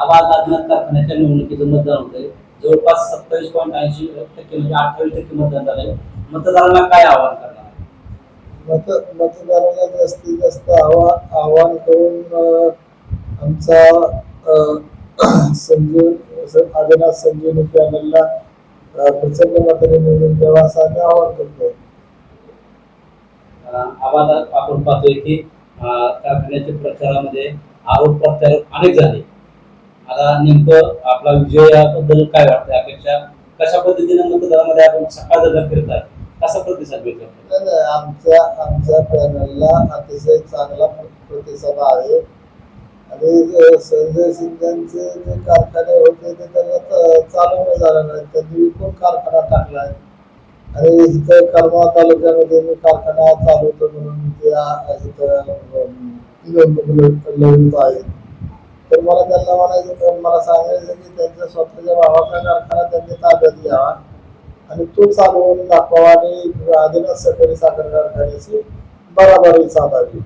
आवाज आदिनाथ कारखान्याच्या निवडणुकीचं मतदान होतंय. जवळपास सत्तावीस पॉईंट ऐंशी टक्के म्हणजे अठ्ठावीस टक्के मतदान झालंय. मतदारांना काय आवाहन करणार? मत मतदारांना जास्तीत जास्त आवा आवाहन करून आमचा संजीव आदिनाथ संजीवनी पॅनलला अ, प्रचंड मताने निवडून द्यावा असं आम्ही आवाहन करतो आवाजात आपण पाहतोय की कारखान्याच्या प्रचारामध्ये आरोप प्रत्यारोप अनेक झाले. आता नेमकं आपला विजयाबद्दल काय वाटतं अपेक्षा कशा पद्धतीने मतदारामध्ये आपण सकाळ जर फिरताय कसा प्रतिसाद भेटतो नाही, आमच्या आमच्या पॅनलला अतिशय चांगला प्रतिसाद आहे. आणि संजय शिंदेचे जे कारखाने होते ते त्यांना चालवणं चालू झालं नाही. त्यांनी विकून कारखाना टाकला आहे. आणि इथं करमाळा तालुक्यामध्ये मी कारखाना चालवतो म्हणून ते इथं आहेत. तर मला त्यांना म्हणायचं मला सांगायचं की त्यांच्या स्वतःच्या भावाचा कारखाना त्यांनी ताब्यात घ्यावा. आणि तो चालवून दाखवावा आणि आदिनाथ सहकारी साखर कारखान्याची बराबरी साधावी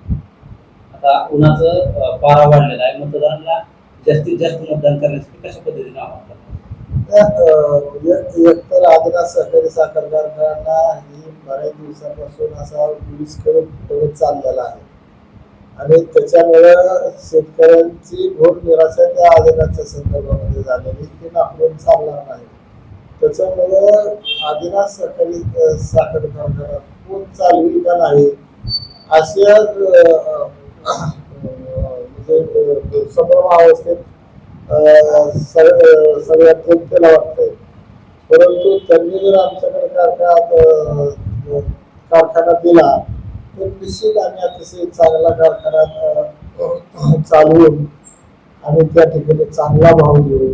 आता उन्हाचं पारा वाढलेला आहे. मतदारांना जास्तीत जास्त मतदान करण्यासाठी कशा पद्धतीने आवाहन एक- एकतर आदिनाथ सहकारी साखर कारखाना ही बऱ्याच दिवसापासून असा विस्कळीत पणे चाललेला आहे. आणि त्याच्यामुळं शेतकऱ्यांची घोर निराशा त्या आदिनाथच्या संदर्भामध्ये झालेली ती नाकडून चालणार नाही. त्याच्यामुळं आदिनाथ सकाळी साखर कारखाना कोण चालवी का नाही अशा म्हणजे अं, संभ्रम अवस्थेत सगळ्यात जनतेला वाटतंय. परंतु त्यांनी जर आमच्याकडे कारखाना कारखाना दिला निश्चित आम्ही अतिशय चांगला कारखाना चालवून आम्ही त्या ठिकाणी चांगला भाव देऊ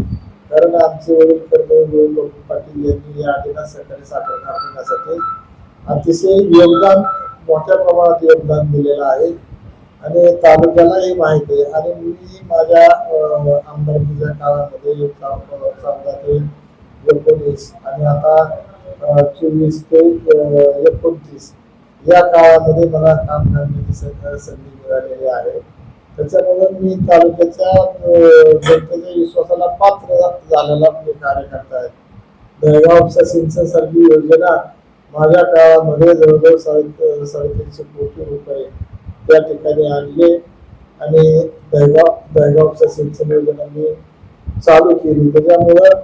कारण आमचे वडील कर्मवीर लोक पाटील यांनी या आदिनाथ सहकारी साखर कारखान्यासाठी अतिशय योगदान मोठ्या प्रमाणात योगदान दिलेलं आहे. आणि तालुक्यालाही माहिती आहे. आणि मी माझ्या आमदारकीच्या काळामध्ये चौदा ते एकोणीस आणि आता चोवीस ते एकोणतीस या काळामध्ये मला काम करण्याची संधी मिळालेली आहे. त्याच्यामुळे मी तालुक्याच्या जनतेच्या विश्वासाला पात्र झालेला म्हणजे कार्यकर्ता आहे. दहगावच्या सिंचन सारखी योजना माझ्या काळामध्ये जवळजवळ साडे साडेतीनशे कोटी रुपये त्या ठिकाणी आणले आणि दहगाव दहगावच्या सिंचन योजना मी चालू केली. त्याच्यामुळं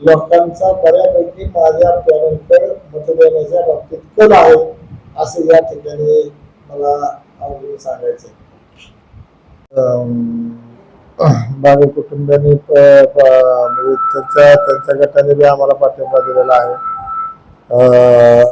लोकांचा बऱ्यापैकी माझ्या पॅनलकडे मतदानाच्या बाबतीत कल आहे. असं या ठिकाणी मला आवडून सांगायचं अं, माझ्या कुटुंबियांनी म्हणजे त्यांच्या त्यांच्या गटाने बी आम्हाला पाठिंबा दिलेला आहे.